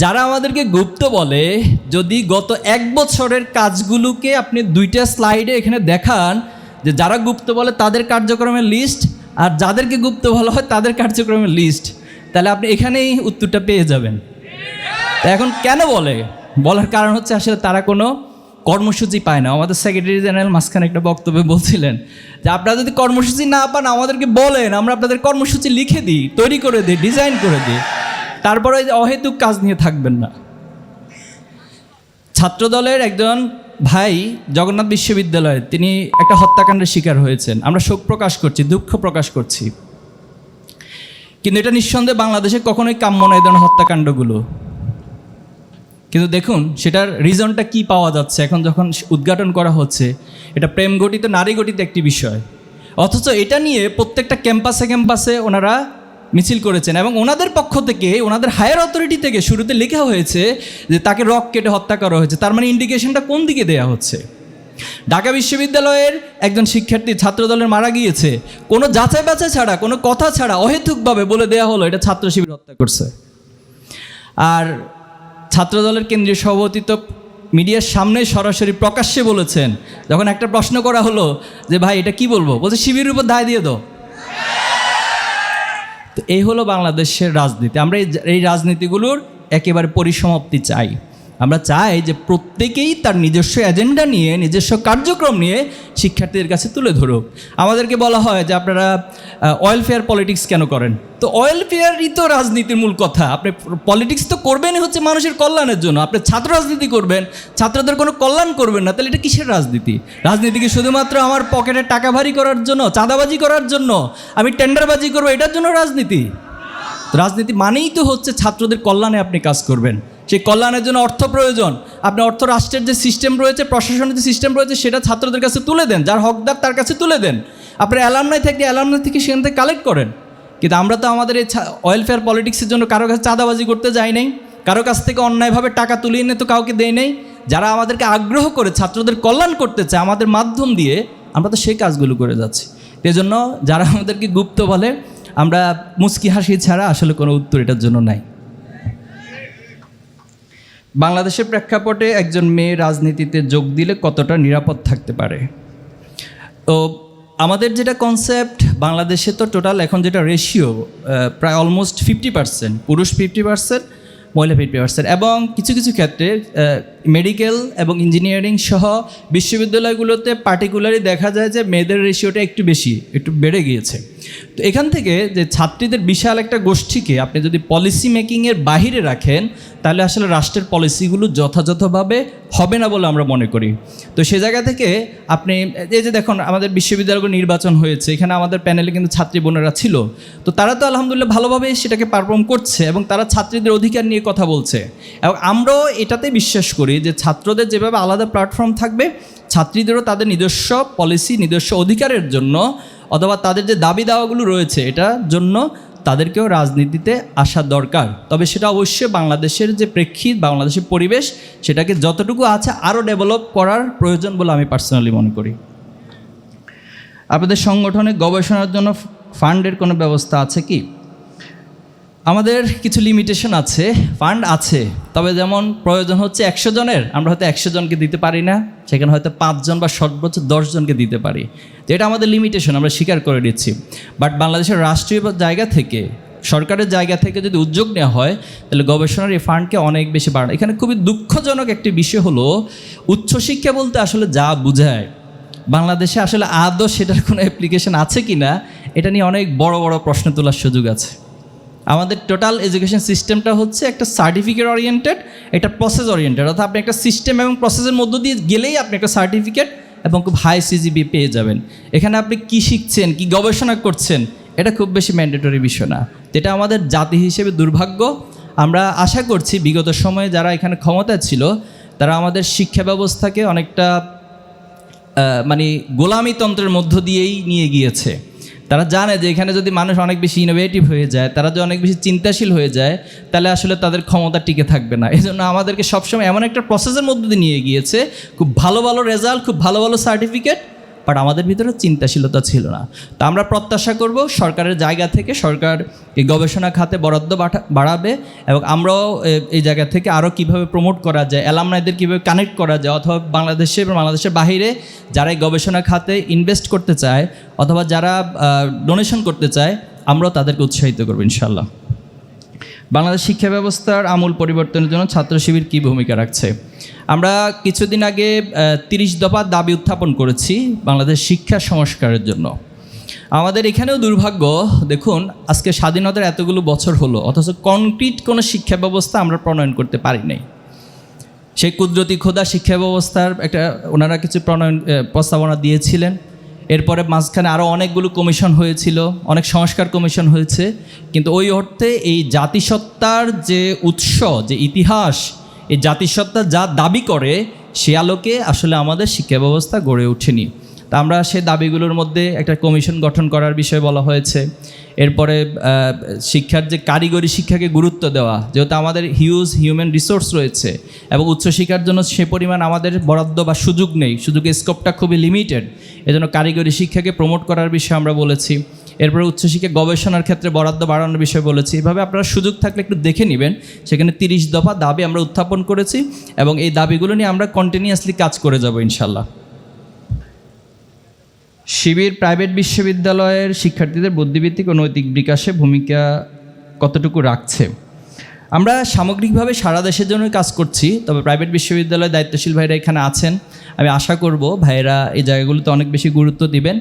যারা আমাদেরকে গুপ্ত বলে, যদি গত এক বছরের কাজগুলোকে আপনি দুইটা স্লাইডে এখানে দেখান, যে যারা গুপ্ত বলে তাদের কার্যক্রমের লিস্ট আর যাদেরকে গুপ্ত বলা হয় তাদের কার্যক্রমের লিস্ট তাহলে আপনি এখানেই উত্তরটা পেয়ে যাবেন। এখন কেন বলে? বলার কারণ হচ্ছে আসলে তারা কোনো কর্মসূচি পায় না। আমাদের সেক্রেটারি জেনারেল মাঝখানে একটা বক্তব্যে বলছিলেন যে, আপনারা যদি কর্মসূচি না পান, আমাদেরকে বলেন, আমরা আপনাদের কর্মসূচি লিখে দিই, তৈরি করে দিই ডিজাইন করে দিই। তারপরে ওই অহেতুক কাজ নিয়ে থাকবেন না। ছাত্রদলের একজন ভাই জগন্নাথ বিশ্ববিদ্যালয়ে তিনি একটা হত্যাকাণ্ডের শিকার হয়েছেন। আমরা শোক প্রকাশ করছি, দুঃখ প্রকাশ করছি। কিন্তু এটা নিঃসন্দেহে বাংলাদেশে কখনোই কাম্য নয় ধরনের হত্যাকাণ্ডগুলো। কিন্তু দেখুন, সেটার রিজনটা কি পাওয়া যাচ্ছে? এখন যখন উদ্ঘাটন করা হচ্ছে, এটা প্রেম গঠিত, নারী গঠিত একটি বিষয়। অথচ এটা নিয়ে প্রত্যেকটা ক্যাম্পাসে ক্যাম্পাসে ওনারা মিছিল করেছেন এবং ওনাদের পক্ষ থেকে, ওনাদের হায়ার অথরিটি থেকে শুরুতে লেখা হয়েছে যে তাকে রক কেটে হত্যা করা হয়েছে। তার মানে ইন্ডিকেশনটা কোন দিকে দেয়া হচ্ছে? ঢাকা বিশ্ববিদ্যালয়ের একজন শিক্ষার্থী ছাত্রদলের মারা গিয়েছে। কোনো যাচাই বাছাই ছাড়া, কোনো কথা ছাড়া অহেতুকভাবে বলে দেয়া হলো, এটা ছাত্র শিবির হত্যা করছে। আর ছাত্রদলের কেন্দ্রীয় সভাপতি তো মিডিয়ার সামনে সরাসরি প্রকাশ্যে বলেছেন, যখন একটা প্রশ্ন করা হলো যে, ভাই, এটা কি বলব? বলছে, শিবিরের উপর দায় দিয়ে দাও। তো এই হলো বাংলাদেশের রাজনীতি। আমরা এই রাজনীতিগুলোর একেবারে পরিসমাপ্তি চাই। আমরা চাই যে প্রত্যেকেই তার নিজস্ব এজেন্ডা নিয়ে, নিজস্ব কার্যক্রম নিয়ে শিক্ষার্থীদের কাছে তুলে ধরুক। আমাদেরকে বলা হয় যে আপনারা অয়েল ফেয়ার পলিটিক্স কেন করেন? তো অয়েল ফেয়ারই তো রাজনীতির মূল কথা। আপনি পলিটিক্স তো করবেনই হচ্ছে মানুষের কল্যাণের জন্য। আপনি ছাত্র রাজনীতি করবেন, ছাত্রদের কোনো কল্যাণ করবেন না, তাহলে এটা কিসের রাজনীতি? রাজনীতি কি শুধুমাত্র আমার পকেটে টাকা ভারী করার জন্য, চাঁদাবাজি করার জন্য, আমি টেন্ডারবাজি করব, এটার জন্য রাজনীতি? রাজনীতি মানেই তো হচ্ছে ছাত্রদের কল্যাণে আপনি কাজ করবেন। সেই কল্যাণের জন্য অর্থ প্রয়োজন, আপনি অর্থ রাষ্ট্রের যে সিস্টেম রয়েছে, প্রশাসনের যে সিস্টেম রয়েছে, সেটা ছাত্রদের কাছে তুলে দেন, যার হকদার তার কাছে তুলে দেন। আপনার অ্যালামনাই থেকে অ্যালামনাই থেকে সেখান থেকে কালেক্ট করেন। কিন্তু আমরা তো আমাদের এই ওয়েলফেয়ার পলিটিক্সের জন্য কারও কাছে চাঁদাবাজি করতে যাই নাই, কারও কাছ থেকে অন্যায়ভাবে টাকা তুলিয়ে এনে তো কাউকে দেয় নেই। যারা আমাদেরকে আগ্রহ করে ছাত্রদের কল্যাণ করতে চায়, আমাদের মাধ্যম দিয়ে আমরা তো সেই কাজগুলো করে যাচ্ছি। এজন্য যারা আমাদেরকে গুপ্ত বলে, আমরা মুচকি হাসি ছাড়া আসলে কোনো উত্তর এটার জন্য নাই। বাংলাদেশের প্রেক্ষাপটে একজন মেয়ে রাজনীতিতে যোগ দিলে কতটা নিরাপদ থাকতে পারে? তো আমাদের যেটা কনসেপ্ট বাংলাদেশে তো টোটাল এখন যেটা রেশিও প্রায় অলমোস্ট ফিফটি পার্সেন্ট পুরুষ ফিফটি পার্সেন্ট মহিলা ফিফটি পার্সেন্ট এবং কিছু কিছু ক্ষেত্রে মেডিকেল এবং ইঞ্জিনিয়ারিং সহ বিশ্ববিদ্যালয়গুলোতে পার্টিকুলারই দেখা যায় যে মেয়েদের রেশিওটা একটু বেশি, একটু বেড়ে গিয়েছে। তো এখান থেকে যে ছাত্রীদের বিশাল একটা গোষ্ঠীকে আপনি যদি পলিসি মেকিংয়ের বাহিরে রাখেন, তাহলে আসলে রাষ্ট্রের পলিসিগুলো যথাযথভাবে হবে না বলে আমরা মনে করি। তো সে জায়গা থেকে আপনি, এই যে দেখুন, আমাদের বিশ্ববিদ্যালয়গুলো নির্বাচন হয়েছে, এখানে আমাদের প্যানেলে কিন্তু ছাত্রী বোনেরা ছিল। তো তারা তো আলহামদুলিল্লাহ ভালোভাবে সেটাকে পারফর্ম করছে এবং তারা ছাত্রীদের অধিকার নিয়ে কথা বলছে। এবং আমরাও এটাতে বিশ্বাস করি যে ছাত্রদের যেভাবে আলাদা প্ল্যাটফর্ম থাকবে, ছাত্রীদেরও তাদের নিজস্ব পলিসি নিজস্ব অধিকারের জন্য অথবা তাদের যে দাবি দাওয়াগুলো রয়েছে এটার জন্য তাদেরকেও রাজনীতিতে আসা দরকার। তবে সেটা অবশ্যই বাংলাদেশের যে প্রেক্ষিত, বাংলাদেশের পরিবেশ, সেটাকে যতটুকু আছে আরও ডেভেলপ করার প্রয়োজন বলে আমি পার্সোনালি মনে করি। আপনাদের সংগঠনে গবেষণার জন্য ফান্ডের কোনো ব্যবস্থা আছে কি? আমাদের কিছু লিমিটেশন আছে ফান্ড আছে, তবে যেমন প্রয়োজন হচ্ছে একশো জনের, আমরা হয়তো একশো জনকে দিতে পারি না, সেখানে হয়তো পাঁচজন বা সর্বোচ্চ দশজনকে দিতে পারি। এটা আমাদের লিমিটেশন আমরা স্বীকার করে নিচ্ছি। বাট বাংলাদেশের রাষ্ট্রীয় জায়গা থেকে, সরকারের জায়গা থেকে যদি উদ্যোগ নেওয়া হয়, তাহলে গবেষণার এই ফান্ডকে অনেক বেশি বাড়ানো এখানে খুবই দুঃখজনক একটি বিষয় হলো, উচ্চশিক্ষা বলতে আসলে যা বোঝায়, বাংলাদেশে আসলে আদৌ সেটার কোনো অ্যাপ্লিকেশন আছে কি না এটা নিয়ে অনেক বড় বড় প্রশ্ন তোলার সুযোগ আছে। আমাদের টোটাল এডুকেশন সিস্টেমটা হচ্ছে একটা সার্টিফিকেট ওরিয়েন্টেড একটা প্রসেস ওরিয়েন্টেড অর্থাৎ আপনি একটা সিস্টেম এবং প্রসেসের মধ্য দিয়ে গেলেই আপনি একটা সার্টিফিকেট এবং খুব হাই সিজিবি পেয়ে যাবেন। এখানে আপনি কি শিখছেন, কি গবেষণা করছেন, এটা খুব বেশি ম্যান্ডেটরি বিষয় না। যেটা আমাদের জাতি হিসেবে দুর্ভাগ্য। আমরা আশা করছি বিগত সময়ে যারা এখানে ক্ষমতা ছিল, তারা আমাদের শিক্ষা ব্যবস্থাকে অনেকটা মানে গোলামিতন্ত্রের মধ্য দিয়েই নিয়ে গিয়েছে। তারা জানে যে এখানে যদি মানুষ অনেক বেশি ইনোভেটিভ হয়ে যায়, তারা যদি অনেক বেশি চিন্তাশীল হয়ে যায়, তাহলে আসলে তাদের ক্ষমতা টিকে থাকবে না। এজন্য জন্য আমাদেরকে সবসময় এমন একটা প্রসেসের মধ্যে দিয়ে নিয়ে গিয়েছে, খুব ভালো ভালো রেজাল্ট খুব ভালো ভালো সার্টিফিকেট বাট আমাদের ভিতরে চিন্তাশীলতা ছিল না। তা আমরা প্রত্যাশা করব সরকারের জায়গা থেকে সরকার এই গবেষণা খাতে বরাদ্দ বাড়াবে এবং আমরাও এই জায়গা থেকে আরও কীভাবে প্রমোট করা যায় অ্যালামনাইদের কীভাবে কানেক্ট করা যায়, অথবা বাংলাদেশে এবং বাংলাদেশের বাইরে যারা এই গবেষণা খাতে ইনভেস্ট করতে চায়, অথবা যারা ডোনেশন করতে চায়, আমরাও তাদেরকে উৎসাহিত করব ইনশাল্লাহ বাংলাদেশ শিক্ষা ব্যবস্থার আমূল পরিবর্তনের জন্য ছাত্র শিবির কী ভূমিকা রাখছে? আমরা কিছুদিন আগে তিরিশ দফা দাবি উত্থাপন করেছি বাংলাদেশ শিক্ষা সংস্কারের জন্য। আমাদের এখানেও দুর্ভাগ্য, দেখুন, আজকে স্বাধীনতার এতগুলো বছর হলো, অথচ কনক্রিট কোনো শিক্ষা ব্যবস্থা আমরা প্রণয়ন করতে পারি নাই। সেই কুদরতি খোদা শিক্ষা ব্যবস্থার একটা, ওনারা কিছু প্রণয়ন প্রস্তাবনা দিয়েছিলেন। এরপরে মাঝখানে আরও অনেকগুলো কমিশন হয়েছিল, অনেক সংস্কার কমিশন হয়েছে। কিন্তু ওই অর্থে এই জাতিসত্তার যে উৎস, যে ইতিহাস এই জাতিসত্তা যা দাবি করে, সে আলোকে আসলে আমাদের শিক্ষা ব্যবস্থা গড়ে ওঠেনি। তা আমরা সে দাবিগুলোর মধ্যে একটা কমিশন গঠন করার বিষয় বলা হয়েছে। এরপরে শিক্ষার যে কারিগরি শিক্ষাকে গুরুত্ব দেওয়া, যেহেতু আমাদের হিউজ হিউম্যান রিসোর্স রয়েছে এবং উচ্চশিক্ষার জন্য সে পরিমাণ আমাদের বরাদ্দ বা সুযোগ নেই, সুযোগের স্কোপটা খুবই লিমিটেড এজন্য কারিগরি শিক্ষাকে প্রমোট করার বিষয়ে আমরা বলেছি। এরপরে উচ্চশিক্ষা গবেষণার ক্ষেত্রে বরাদ্দ বাড়ানোর বিষয়ে বলেছি। এভাবে আপনারা সুযোগ থাকলে একটু দেখে নেবেন। সেখানে তিরিশ দফা দাবি আমরা উত্থাপন করেছি এবং এই দাবিগুলো নিয়ে আমরা কন্টিনিউয়াসলি কাজ করে যাব ইনশাল্লাহ শিবির প্রাইভেট বিশ্ববিদ্যালয়ের শিক্ষার্থীদের বুদ্ধিভিত্তিক ও নৈতিক বিকাশে ভূমিকা কতটুকু রাখছে? আমরা সামগ্রিকভাবে সারা দেশের জন্য কাজ করছি, তবে প্রাইভেট বিশ্ববিদ্যালয়ের দায়িত্বশীল ভাইরা এখানে আছেন। আমি আশা করব ভাইরা এই জায়গাগুলোতে অনেক বেশি গুরুত্ব দিবেন।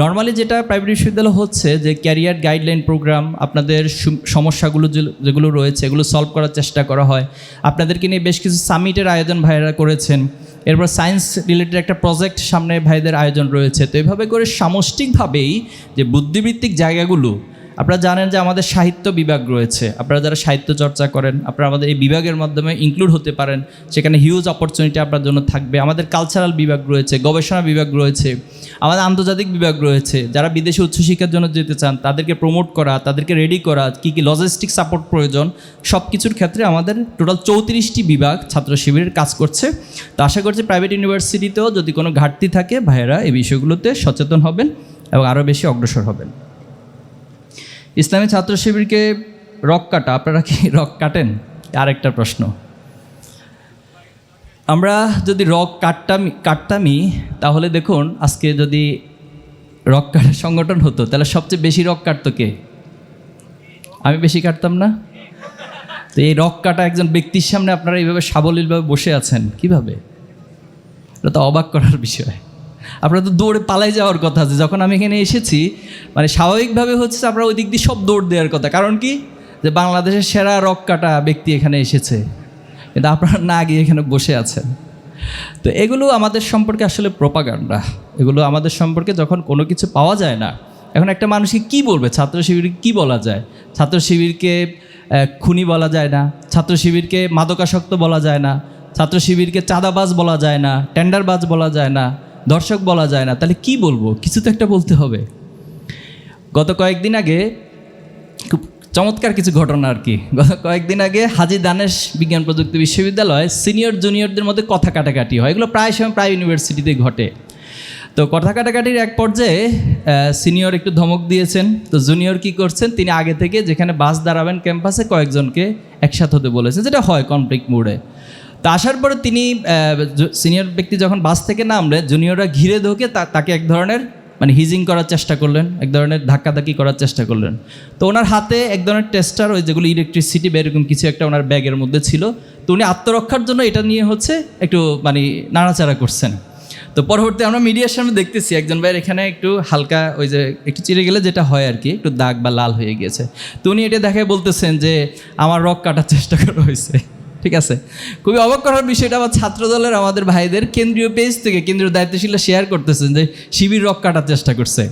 নর্মালি যেটা প্রাইভেট বিশ্ববিদ্যালয় হচ্ছে যে ক্যারিয়ার গাইডলাইন প্রোগ্রাম আপনাদের সমস্যাগুলো যেগুলো রয়েছে, এগুলো সলভ করার চেষ্টা করা হয়। আপনাদেরকে নিয়ে বেশ কিছু সামিটের আয়োজন ভাইয়েরা করেছেন। এরপর সায়েন্স রিলেটেড একটা প্রজেক্ট সামনে ভাইদের আয়োজন রয়েছে। তো এভাবে করে সামষ্টিকভাবেই যে বুদ্ধিবৃত্তিক জায়গাগুলো আপনারা জানেন যে আমাদের সাহিত্য বিভাগ রয়েছে। আপনারা যারা সাহিত্য চর্চা করেন, আপনারা আমাদের এই বিভাগের মাধ্যমে ইনক্লুড হতে পারেন। সেখানে হিউজ অপরচুনিটি আপনার জন্য থাকবে। আমাদের কালচারাল বিভাগ রয়েছে, গবেষণা বিভাগ রয়েছে, আমাদের আন্তর্জাতিক বিভাগ রয়েছে। যারা বিদেশে উচ্চশিক্ষার জন্য যেতে চান, তাদেরকে প্রমোট করা, তাদেরকে রেডি করা, কী কী লজিস্টিক সাপোর্ট প্রয়োজন সব কিছুর ক্ষেত্রে আমাদের টোটাল চৌত্রিশটি বিভাগ ছাত্র শিবিরের কাজ করছে। তো আশা করছি প্রাইভেট ইউনিভার্সিটিতেও যদি কোনো ঘাটতি থাকে, ভাইয়েরা এই বিষয়গুলোতে সচেতন হবেন এবং আরও বেশি অগ্রসর হবেন। ইসলামী ছাত্র শিবিরকে রক কাটা, আপনারা কি রক কাটেন? আরেকটা প্রশ্ন। আমরা যদি রক কাটতাম কাটতামই তাহলে দেখুন, আজকে যদি রক কাটার সংগঠন হতো, তাহলে সবচেয়ে বেশি রক কাটতো কে? আমি বেশি কাটতাম না? তো এই রক কাটা একজন ব্যক্তির সামনে আপনারা এইভাবে সাবলীলভাবে বসে আছেন, কীভাবে? এটা তো অবাক করার বিষয়। আপনারা তো দৌড়ে পালাই যাওয়ার কথা আছে। যখন আমি এখানে এসেছি মানে স্বাভাবিকভাবে হচ্ছে আপনারা ওই দিক দিয়ে সব দৌড় দেওয়ার কথা। কারণ কি? যে বাংলাদেশের সেরা রক কাটা ব্যক্তি এখানে এসেছে। কিন্তু আপনারা না গিয়ে এখানে বসে আছেন। তো এগুলো আমাদের সম্পর্কে আসলে প্রপাগান্ডা। এগুলো আমাদের সম্পর্কে যখন কোনো কিছু পাওয়া যায় না, এখন একটা মানুষকে কি বলবে? ছাত্র শিবিরকে কী বলা যায়? ছাত্র শিবিরকে খুনি বলা যায় না। ছাত্র শিবিরকে মাদকাসক্ত বলা যায় না। ছাত্র শিবিরকে চাঁদাবাজ বলা যায় না। টেন্ডারবাজ বলা যায় না। দর্শক বলা যায় না। তাহলে কি বলব? কিছু তো একটা বলতে হবে। গত কয়েকদিন আগে খুব চমৎকার কিছু ঘটনা আর কি। গত কয়েকদিন আগে হাজি দানেশ বিজ্ঞান প্রযুক্তি বিশ্ববিদ্যালয় সিনিয়র জুনিয়রদের মধ্যে কথা কাটাকাটি হয়। এগুলো প্রায় সময় প্রায় ইউনিভার্সিটিতে ঘটে। তো কথা কাটাকাটির এক পর্যায়ে সিনিয়র একটু ধমক দিয়েছেন। তো জুনিয়র কি করছেন? তিনি আগে থেকে যেখানে বাস দাঁড়াবেন ক্যাম্পাসে কয়েকজনকে একসাথে হতে বলেছেন, যেটা হয় কনফ্লিক্ট মুডে। তো আসার পরে তিনি সিনিয়র ব্যক্তি যখন বাস থেকে নামলে জুনিয়ররা ঘিরে ধোকে তাকে এক ধরনের মানে হিজিং করার চেষ্টা করলেন, এক ধরনের ধাক্কাধাক্কি করার চেষ্টা করলেন। তো ওনার হাতে এক ধরনের টেস্টার ওই যেগুলো ইলেকট্রিসিটি বা এরকম কিছু একটা ওনার ব্যাগের মধ্যে ছিল। তো উনি আত্মরক্ষার জন্য এটা নিয়ে হচ্ছে একটু মানে নাড়াচাড়া করছেন। তো পরবর্তী আমরা মিডিয়ার সামনে দেখতেছি, একজন ভাইয়ের এখানে একটু হালকা ওই যে, একটু চিড়ে গেলে যেটা হয় আর কি, একটু দাগ বা লাল হয়ে গিয়েছে। তো উনি এটা দেখে বলতেছেন যে, আমার রক কাটার চেষ্টা করা হয়েছে। ঠিক আছে? খুবই অবাক করার বিষয়টা আমার ছাত্র দলের আমাদের ভাইদের কেন্দ্রীয় পেজ থেকে কেন্দ্রীয় দায়িত্বশীলরা শেয়ার করতেছেন যে শিবির রক কাটার চেষ্টা করছে।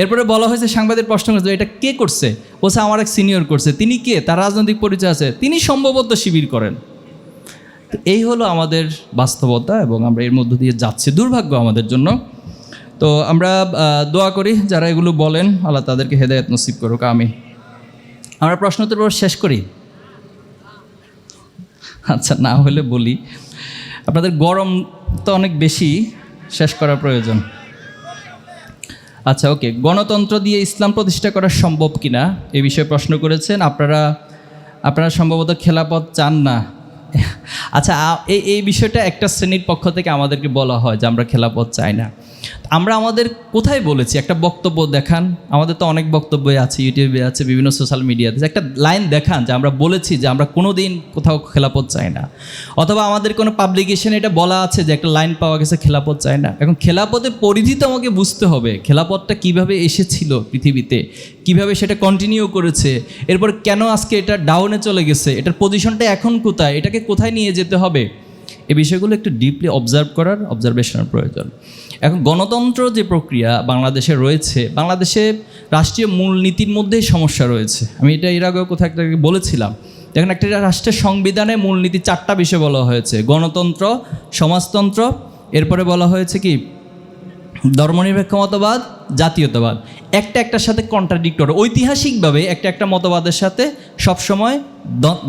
এরপরে বলা হয়েছে সাংবাদিক প্রশ্ন করছে এটা কে করছে? বলছে, আমার এক সিনিয়র করছে। তিনি কে? তার রাজনৈতিক পরিচয় আছে। তিনি সম্ভবত শিবির করেন। তো এই হলো আমাদের বাস্তবতা এবং আমরা এর মধ্য দিয়ে যাচ্ছি। দুর্ভাগ্য আমাদের জন্য। তো আমরা দোয়া করি যারা এগুলো বলেন, আল্লাহ তাদেরকে হেদায়ত নসিব করুক। আমি আমরা প্রশ্নোত্তর শেষ করি। আচ্ছা না হলে বলি। আপনাদের গরম তো অনেক বেশি, শেষ করা প্রয়োজন। আচ্ছা ওকে। গণতন্ত্র দিয়ে ইসলাম প্রতিষ্ঠা করা সম্ভব কিনা, এ বিষয়ে প্রশ্ন করেছেন। আপনারা আপনারা সম্ভবত খেলাপথ চান না। আচ্ছা এই এই বিষয়টা একটা শ্রেণির পক্ষ থেকে আমাদেরকে বলা হয় যে আমরা খেলাপথ চাই না। আমরা আমাদের কোথায় বলেছি? একটা বক্তব্য দেখান। আমাদের তো অনেক বক্তব্য আছে, ইউটিউবে আছে, বিভিন্ন সোশ্যাল মিডিয়াতে একটা লাইন দেখান যে আমরা বলেছি যে আমরা কোনো দিন কোথাও খেলাপথ চাই না। অথবা আমাদের কোনো পাবলিকেশনে এটা বলা আছে যে একটা লাইন পাওয়া গেছে, খেলাপথ চাই না। এখন খেলাপথের পরিধি তো আমাকে বুঝতে হবে। খেলাপথটা কীভাবে এসেছিল পৃথিবীতে? কীভাবে সেটা কন্টিনিউ করেছে? এরপর কেন আজকে এটা ডাউনে চলে গেছে? এটার পজিশনটা এখন কোথায়? এটাকে কোথায় নিয়ে যেতে হবে? এই বিষয়গুলো একটু ডিপলি অবজার্ভ করার অবজারভেশনের প্রয়োজন। এখন গণতন্ত্র যে প্রক্রিয়া বাংলাদেশে রয়েছে, বাংলাদেশে রাষ্ট্রীয় মূলনীতির মধ্যেই সমস্যা রয়েছে। আমি এটা এর আগেও কোথাও একটা বলেছিলাম। দেখেন, একটা রাষ্ট্রের সংবিধানে মূলনীতি চারটা বিষয় বলা হয়েছে। গণতন্ত্র, সমাজতন্ত্র, এরপরে বলা হয়েছে কি? ধর্মনিরপেক্ষ মতবাদ জাতীয়তাবাদ। একটা একটার সাথে কন্ট্রাডিক্টর ঐতিহাসিকভাবে একটা একটা মতবাদের সাথে সবসময়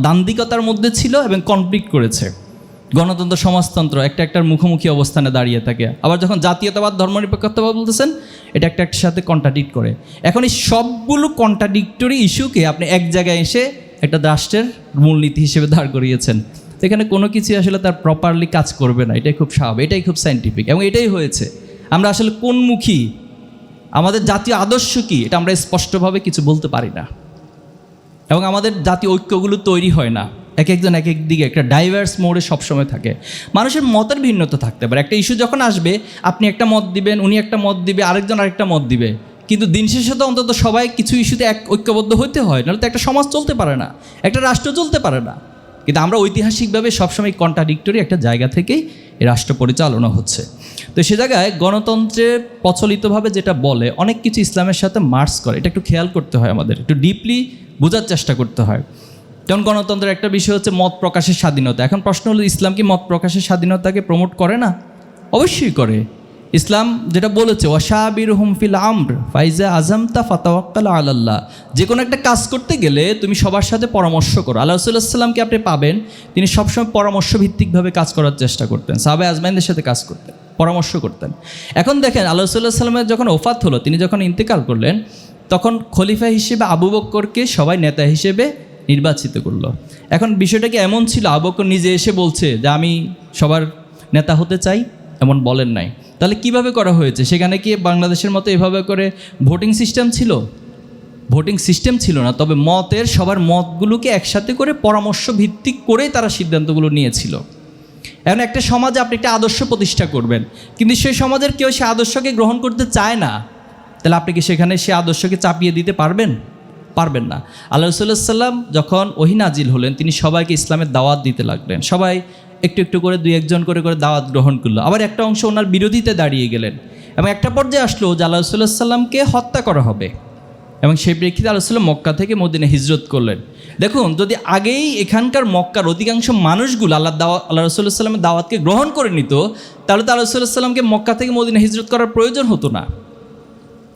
দান্দিকতার মধ্যে ছিল এবং কনফ্লিক্ট করেছে। গণতন্ত্র সমাজতন্ত্র, একটা একটার মুখোমুখি অবস্থানে দাঁড়িয়ে থাকে। আবার যখন জাতীয়তাবাদ, ধর্মনিরপেক্ষতাবাদ বলতেছেন, এটা একটা একটার সাথে কন্ট্রাডিক্ট করে। এখন এই সবগুলো কন্ট্রাডিক্টরি ইস্যুকে আপনি এক জায়গায় এসে একটা রাষ্ট্রের মূলনীতি হিসেবে দাঁড় করিয়েছেন। তো এখানে কোনো কিছু আসলে তার প্রপারলি কাজ করবে না, এটাই খুব স্বাভাবিক, এটাই খুব সাইন্টিফিক এবং এটাই হয়েছে। আমরা আসলে কোনমুখী আমাদের জাতীয় আদর্শ কি? এটা আমরা স্পষ্টভাবে কিছু বলতে পারি না। এবং আমাদের জাতীয় ঐক্যগুলো তৈরি হয় না। এক একজন এক এক দিকে, একটা ডাইভার্স মোড়ে সবসময় থাকে। মানুষের মতের ভিন্নতা থাকতে পারে। একটা ইস্যু যখন আসবে, আপনি একটা মত দিবেন, উনি একটা মত দিবে, আরেকজন আরেকটা মত দিবে। কিন্তু দিন শেষে তো অন্তত সবাই কিছু ইস্যুতে এক ঐক্যবদ্ধ হতে হয়, নাহলে তো একটা সমাজ চলতে পারে না, একটা রাষ্ট্র চলতে পারে না। কিন্তু আমরা ঐতিহাসিকভাবে সবসময় কন্ট্রাডিক্টরি একটা জায়গা থেকেই রাষ্ট্র পরিচালনা হচ্ছে। তো সে জায়গায় গণতন্ত্রে প্রচলিতভাবে যেটা বলে, অনেক কিছু ইসলামের সাথে মার্চ করে। এটা একটু খেয়াল করতে হয় আমাদের, একটু ডিপলি বোঝার চেষ্টা করতে হয়। যেমন গণতন্ত্রের একটা বিষয় হচ্ছে মত প্রকাশের স্বাধীনতা। এখন প্রশ্ন হলো, ইসলাম কি মত প্রকাশের স্বাধীনতাকে প্রমোট করে না? অবশ্যই করে। ইসলাম যেটা বলেছে ওয়াশাবির হুমফিল আমর, ফাইজা আজমতা ফাতাওয়াক্কাল আল্লাহ যে কোনো একটা কাজ করতে গেলে তুমি সবার সাথে পরামর্শ করো। আল্লাহ সাল্লামকে আপনি পাবেন? তিনি সবসময় পরামর্শ ভিত্তিকভাবে কাজ করার চেষ্টা করতেন। সাহাবে আজমাইনদের সাথে কাজ করতেন, পরামর্শ করতেন। এখন দেখেন, আল্লাহ সাল্লাহ সাল্লামের যখন ওফাত হলো, তিনি যখন ইন্তেকাল করলেন, তখন খলিফা হিসেবে আবু বক্করকে সবাই নেতা হিসেবে নির্বাচিত করল। এখন বিষয়টা কি এমন ছিল, আবু নিজে এসে বলছে যে, আমি সবার নেতা হতে চাই, এমন বলেন নাই। তাহলে কীভাবে করা হয়েছে? সেখানে কি বাংলাদেশের মতো এভাবে করে ভোটিং সিস্টেম ছিল? ভোটিং সিস্টেম ছিল না, তবে মতের, সবার মতগুলোকে একসাথে করে পরামর্শ ভিত্তিক করেই তারা সিদ্ধান্তগুলো নিয়েছিল। এখন একটা সমাজে আপনি একটা আদর্শ প্রতিষ্ঠা করবেন, কিন্তু সেই সমাজের কেউ সে আদর্শকে গ্রহণ করতে চায় না। তাহলে আপনি কি সেখানে সে আদর্শকে চাপিয়ে দিতে পারবেন? পারবেন না। আল্লাহ সাল্লাম যখন ওহিনাজিল হলেন, তিনি সবাইকে ইসলামের দাওয়াত দিতে লাগলেন। সবাই একটু একটু করে, দুই একজন করে করে দাওয়াত গ্রহণ করল। আবার একটা অংশ ওনার বিরোধিতে দাঁড়িয়ে গেলেন এবং একটা পর্যায়ে আসলো যে আল্লাহ সাল্লাহ সাল্লামকে হত্যা করা হবে। এবং সেই প্রেক্ষিতে আল্লাহ মক্কা থেকে মদিনে হিজরত করলেন। দেখুন, যদি আগেই এখানকার মক্কার অধিকাংশ মানুষগুলো আল্লাহ দাওয়া আল্লাহ রসুল্লাহ সাল্লামের দাওয়াতকে গ্রহণ করে নিত, তাহলে তো আল্লাহ সাল্লামকে মক্কা থেকে মদিনে হিজরত করার প্রয়োজন হতো না।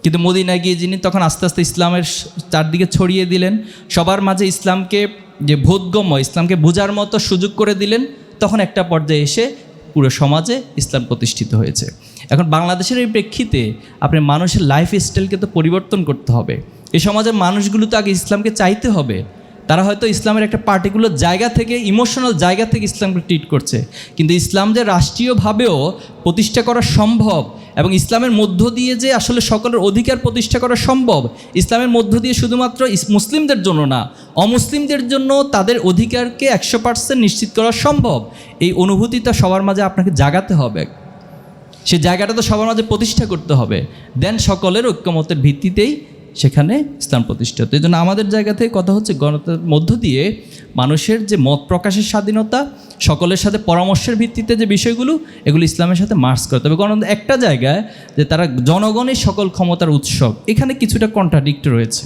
কিন্তু মদিনায় গিয়ে যিনি তখন আস্তে আস্তে ইসলামের চারদিকে ছড়িয়ে দিলেন, সবার মাঝে ইসলামকে যে বোধগম্য, ইসলামকে বোঝার মতো সুযোগ করে দিলেন, তখন একটা পর্যায়ে এসে পুরো সমাজে ইসলাম প্রতিষ্ঠিত হয়েছে। এখন বাংলাদেশের এই প্রেক্ষিতে আপনি মানুষের লাইফ স্টাইলকে তো পরিবর্তন করতে হবে। এই সমাজের মানুষগুলো তো আগে ইসলামকে চাইতে হবে। তারা হয়তো ইসলামের একটা পার্টিকুলার জায়গা থেকে ইমোশনাল জায়গা থেকে ইসলামকে ট্রিট করছে। কিন্তু ইসলাম যে রাষ্ট্রীয়ভাবেও প্রতিষ্ঠা করা সম্ভব এবং ইসলামের মধ্য দিয়ে যে আসলে সকলের অধিকার প্রতিষ্ঠা করা সম্ভব, ইসলামের মধ্য দিয়ে শুধুমাত্র মুসলিমদের জন্য না, অমুসলিমদের জন্য তাদের অধিকারকে একশো পার্সেন্ট নিশ্চিত করা সম্ভব। এই অনুভূতিটা সবার মাঝে আপনাকে জাগাতে হবে। সে জায়গাটা তো সবার মাঝে প্রতিষ্ঠা করতে হবে। দেন সকলের ঐক্যমতের ভিত্তিতেই সেখানে ইসলাম প্রতিষ্ঠিত। এই জন্য আমাদের জায়গা থেকে কথা হচ্ছে গণতার মধ্য দিয়ে মানুষের যে মত প্রকাশের স্বাধীনতা, সকলের সাথে পরামর্শের ভিত্তিতে যে বিষয়গুলো, এগুলো ইসলামের সাথে মার্চ করে। তবে গণতন্ত্র একটা জায়গায় যে তারা জনগণের সকল ক্ষমতার উৎসব এখানে কিছুটা কন্ট্রাডিক্ট রয়েছে।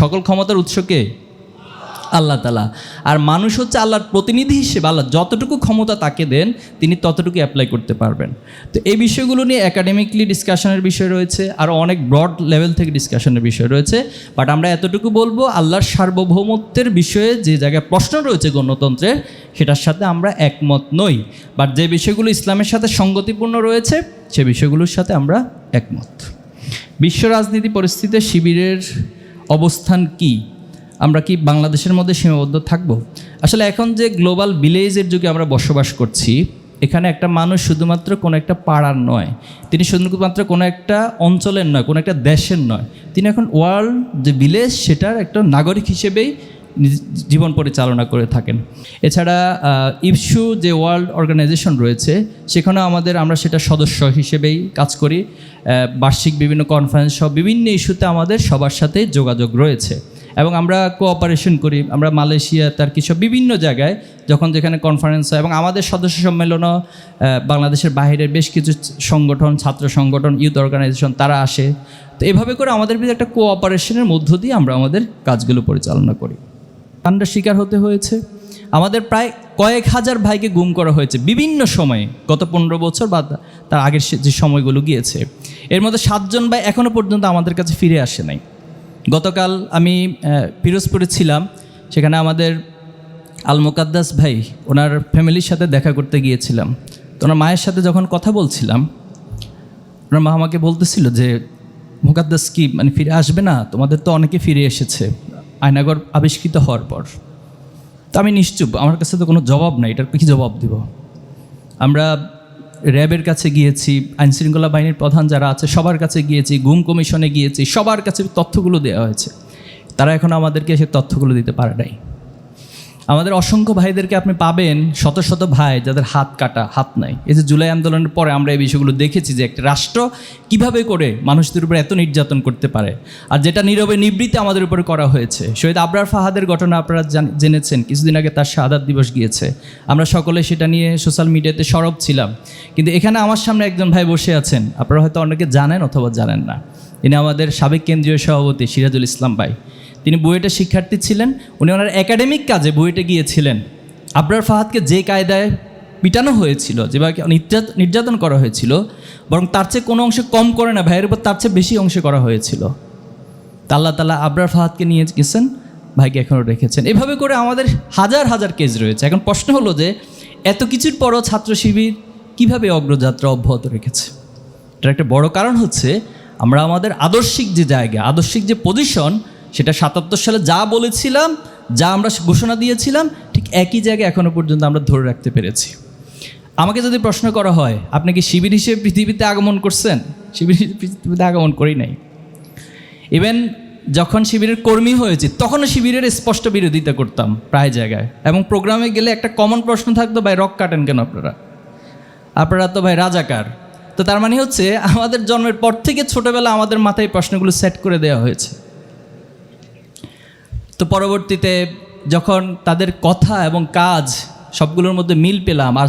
সকল ক্ষমতার উৎসকে আল্লাহ তালা আর মানুষ হচ্ছে আল্লাহর প্রতিনিধি হিসেবে, আল্লাহ যতটুকু ক্ষমতা তাকে দেন, তিনি ততটুকু অ্যাপ্লাই করতে পারবেন। তো এই বিষয়গুলো নিয়ে একাডেমিকলি ডিসকাশনের বিষয় রয়েছে আরও অনেক ব্রড লেভেল থেকে ডিসকাশনের বিষয় রয়েছে। বাট আমরা এতটুকু বলব, আল্লাহর সার্বভৌমত্বের বিষয়ে যে জায়গায় প্রশ্ন রয়েছে গণতন্ত্রের, সেটার সাথে আমরা একমত নই। বাট যে বিষয়গুলো ইসলামের সাথে সঙ্গতিপূর্ণ রয়েছে, সে বিষয়গুলোর সাথে আমরা একমত। বিশ্ব রাজনীতি পরিস্থিতিতে শিবিরের অবস্থান কি? আমরা কি বাংলাদেশের মধ্যে সীমাবদ্ধ থাকব? আসলে এখন যে গ্লোবাল ভিলেজের যুগে আমরা বসবাস করছি, এখানে একটা মানুষ শুধুমাত্র কোনো একটা পাড়ার নয়, তিনি শুধুমাত্র কোনো একটা অঞ্চলের নয়, কোনো একটা দেশের নয়। তিনি এখন ওয়ার্ল্ড যে ভিলেজ, সেটার একটা নাগরিক হিসেবেই জীবন পরিচালনা করে থাকেন। এছাড়া ইপসু যে ওয়ার্ল্ড অর্গানাইজেশন রয়েছে, সেখানেও আমাদের আমরা সেটা সদস্য হিসেবেই কাজ করি। বার্ষিক বিভিন্ন কনফারেন্স সব বিভিন্ন ইস্যুতে আমাদের সবার সাথে যোগাযোগ রয়েছে। এবং আমরা কোঅপারেশন করি, আমরা মালয়েশিয়া তার কিছু বিভিন্ন জায়গায়, যখন যেখানে কনফারেন্স হয়। এবং আমাদের সদস্য সম্মেলনও বাংলাদেশের বাইরের বেশ কিছু সংগঠন, ছাত্র সংগঠন ইউথ অর্গানাইজেশন তারা আসে। তো এভাবে করে আমাদের ভিতরে একটা কোঅপারেশনের মধ্য দিয়ে আমরা আমাদের কাজগুলো পরিচালনা করি। কাণ্ডের শিকার হতে হয়েছে। আমাদের প্রায় কয়েক হাজার ভাইকে গুম করা হয়েছে বিভিন্ন সময়ে। গত পনেরো বছর বা তার আগের যে সময়গুলো গিয়েছে। এর মধ্যে সাতজন ভাই এখনও পর্যন্ত আমাদের কাছে ফিরে আসে নাই। গতকাল আমি পিরোজপুরে ছিলাম, সেখানে আমাদের আল মোকাদ্দাস ভাই, ওনার ফ্যামিলির সাথে দেখা করতে গিয়েছিলাম। তো ওনার মায়ের সাথে যখন কথা বলছিলাম, ওনার মা আমাকে বলতেছিল যে, মোকাদ্দাস কি মানে ফিরে আসবে না? তোমাদের তো অনেকে ফিরে এসেছে। আয়নাগর আবিষ্কৃত হওয়ার পর। তো আমি নিশ্চুপ, আমার কাছে তো কোনো জবাব নাই, এটার কি জবাব দিব? আমরা র্যাবের কাছে গিয়েছি আইনশৃঙ্খলা বাহিনীর প্রধান যারা আছে, সবার কাছে গিয়েছি, গুম কমিশনে গিয়েছি, সবার কাছে তথ্যগুলো দেওয়া হয়েছে। তারা এখন আমাদেরকে সে তথ্যগুলো দিতে পারে নাই। আমাদের অসংখ্য ভাইদেরকে আপনি পাবেন, শত শত ভাই যাদের হাত কাটা, হাত নাই। এই যে জুলাই আন্দোলনের পরে আমরা এই বিষয়গুলো দেখেছি যে একটা রাষ্ট্র কীভাবে করে মানুষদের উপর এত নির্যাতন করতে পারে, আর যেটা নীরবে নিবৃত্তি আমাদের উপরে করা হয়েছে। শহীদ আবরার ফাহাদের ঘটনা আপনারা জেনেছেন, কিছুদিন আগে তার শাহাদাত দিবস গিয়েছে। আমরা সকলে সেটা নিয়ে সোশ্যাল মিডিয়াতে সরব ছিলাম। কিন্তু এখানে আমার সামনে একজন ভাই বসে আছেন, আপনারা হয়তো অনেকে জানেন অথবা জানেন না। তিনি আমাদের সাবেক কেন্দ্রীয় সভাপতি সিরাজুল ইসলাম ভাই। তিনি বুয়েটের শিক্ষার্থী ছিলেন। উনি ওনার একাডেমিক কাজে বুয়েটে গিয়েছিলেন। আবরার ফাহাদকে যে কায়দায় পিটানো হয়েছিল যেভাবে নির্যাত- নির্যাতন করা হয়েছিল, বরং তার চেয়ে কোনো অংশে কম করে না, ভাইয়ের উপর তার চেয়ে বেশি অংশে করা হয়েছিল। আল্লাহ তালা আবরার ফাহাদকে নিয়ে গেছেন, ভাইকে এখনও রেখেছেন। এভাবে করে আমাদের হাজার হাজার কেস রয়েছে। এখন প্রশ্ন হলো যে, এত কিছুর পরও ছাত্র শিবির কীভাবে অগ্রযাত্রা অব্যাহত রেখেছে? এটার একটা বড় কারণ হচ্ছে, আমরা আমাদের আদর্শিক যে জায়গা, আদর্শিক যে পজিশন সেটা সাতাত্তর সালে যা বলেছিলাম, যা আমরা ঘোষণা দিয়েছিলাম, ঠিক একই জায়গায় এখনও পর্যন্ত আমরা ধরে রাখতে পেরেছি। আমাকে যদি প্রশ্ন করা হয়, আপনি কি শিবির হিসেবে পৃথিবীতে আগমন করছেন? শিবির হিসেবে পৃথিবীতে আগমন করি নাই। ইভেন যখন শিবিরের কর্মী হয়েছে, তখনও শিবিরের স্পষ্ট বিরোধিতা করতাম প্রায় জায়গায়। এবং প্রোগ্রামে গেলে একটা কমন প্রশ্ন থাকতো, ভাই রক কাটেন কেন আপনারা? আপনারা তো, ভাই, রাজাকার। তো তার মানে হচ্ছে, আমাদের জন্মের পর থেকে ছোটবেলা আমাদের মাথায় প্রশ্নগুলো সেট করে দেওয়া হয়েছে। তো পরবর্তীতে যখন তাদের কথা এবং কাজ সবগুলোর মধ্যে মিল পেলাম, আর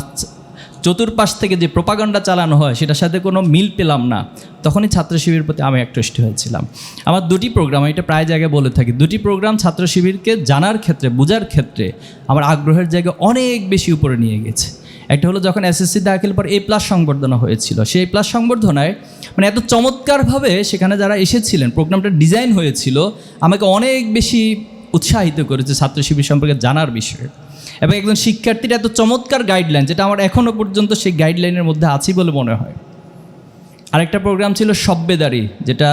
চতুর্পাশ থেকে যে প্রপাগান্ডা চালানো হয়, সেটার সাথে কোনো মিল পেলাম না, তখনই ছাত্র শিবিরের প্রতি আমি আকৃষ্ট হয়েছিলাম। আমার দুটি প্রোগ্রাম এটা প্রায় জায়গায় বলে থাকি, দুটি প্রোগ্রাম ছাত্র শিবিরকে জানার ক্ষেত্রে, বোঝার ক্ষেত্রে আমার আগ্রহের জায়গা অনেক বেশি উপরে নিয়ে গেছে। একটা হলো যখন এসএসসি দাখিল পর এ প্লাস সংবর্ধনা হয়েছিল, সেই প্লাস সংবর্ধনায় মানে এত চমৎকারভাবে সেখানে যারা এসেছিলেন, প্রোগ্রামটা ডিজাইন হয়েছিল, আমাকে অনেক বেশি উৎসাহিত করেছে ছাত্র শিবির সম্পর্কে জানার বিষয়ে। এবং একজন শিক্ষার্থীর এত চমৎকার গাইডলাইন যেটা আমার এখনও পর্যন্ত সেই গাইডলাইনের মধ্যে আছি বলে মনে হয়। আরেকটা প্রোগ্রাম ছিল সব্বেদারি, যেটা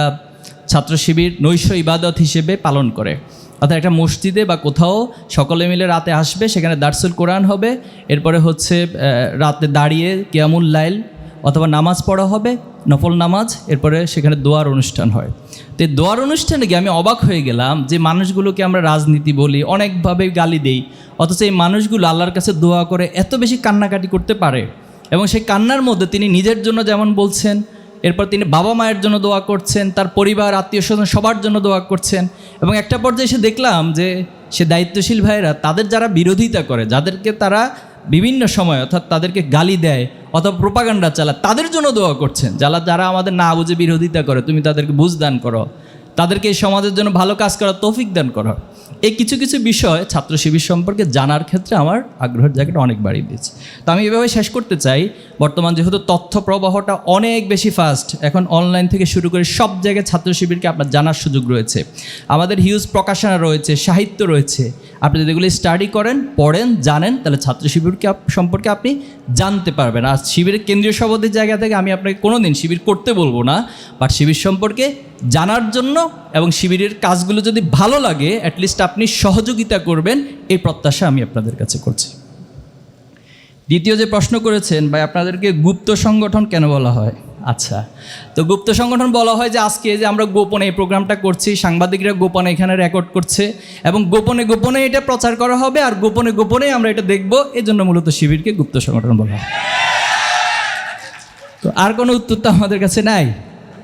ছাত্র শিবির নৈশ ইবাদত হিসেবে পালন করে। অর্থাৎ একটা মসজিদে বা কোথাও সকলে মিলে রাতে আসবে, সেখানে দার্সুল কোরআন হবে, এরপরে হচ্ছে রাতে দাঁড়িয়ে কিয়ামুল লাইল অথবা নামাজ পড়া হবে, নফল নামাজ, এরপরে সেখানে দোয়ার অনুষ্ঠান হয়। তো দোয়ার অনুষ্ঠানে গিয়ে আমি অবাক হয়ে গেলাম যে মানুষগুলোকে আমরা রাজনীতি বলি, অনেকভাবে গালি দেই, অথচ এই মানুষগুলো আল্লাহর কাছে দোয়া করে এত বেশি কান্নাকাটি করতে পারে। এবং সেই কান্নার মধ্যে তিনি নিজের জন্য যেমন বলছেন, এরপর তিনি বাবা মায়ের জন্য দোয়া করছেন, তার পরিবার, আত্মীয় স্বজন সবার জন্য দোয়া করছেন। এবং একটা পর্যায়ে এসে দেখলাম যে সে দায়িত্বশীল ভাইয়েরা, তাদের যারা বিরোধিতা করে, যাদেরকে তারা বিভিন্ন সময় অর্থাৎ তাদেরকে গালি দেয় অথবা প্রোপাগান্ডা চালায়, তাদের জন্য দোয়া করছেন। যারা যারা আমাদের না বুঝে বিরোধিতা করে, তুমি তাদেরকে বুঝ দান করো। তাদেরকে এই সমাজের জন্য ভালো কাজ করার তৌফিক দান করো। এই কিছু কিছু বিষয় ছাত্র শিবির সম্পর্কে জানার ক্ষেত্রে আমার আগ্রহের জায়গাটা অনেক বাড়িয়ে দিয়েছে। তো আমি এভাবে শেষ করতে চাই, বর্তমান যেহেতু তথ্য প্রবাহটা অনেক বেশি ফাস্ট এখন অনলাইন থেকে শুরু করে সব জায়গায় ছাত্র শিবিরকে আপনার জানার সুযোগ রয়েছে। আমাদের হিউজ প্রকাশনা রয়েছে, সাহিত্য রয়েছে। আপনি যদি এগুলি স্টাডি করেন, পড়েন, জানেন, তাহলে ছাত্র শিবিরকে সম্পর্কে আপনি জানতে পারবেন। আর শিবিরের কেন্দ্রীয় সভাপতির জায়গা থেকে আমি আপনাকে কোনো দিন শিবির করতে বলব না বাট শিবির সম্পর্কে জানার জন্য এবং শিবিরের কাজগুলো যদি ভালো লাগে অ্যাটলিস্ট আপনি সহযোগিতা করবেন, এই প্রত্যাশা আমি আপনাদের কাছে করছি। দ্বিতীয় যে প্রশ্ন করেছেন, ভাই, আপনাদেরকে গুপ্ত সংগঠন কেন বলা হয়? আচ্ছা তো গুপ্ত সংগঠন বলা হয় যে আজকে যে আমরা গোপনে এই প্রোগ্রামটা করছি, সাংবাদিকরা গোপনে এখানে রেকর্ড করছে এবং গোপনে গোপনে এটা প্রচার করা হবে আর গোপনে গোপনে আমরা এটা দেখব এই জন্য মূলত শিবিরকে গুপ্ত সংগঠন বলা হয়। তো আর কোনো উত্তর তো আমাদের কাছে নাই?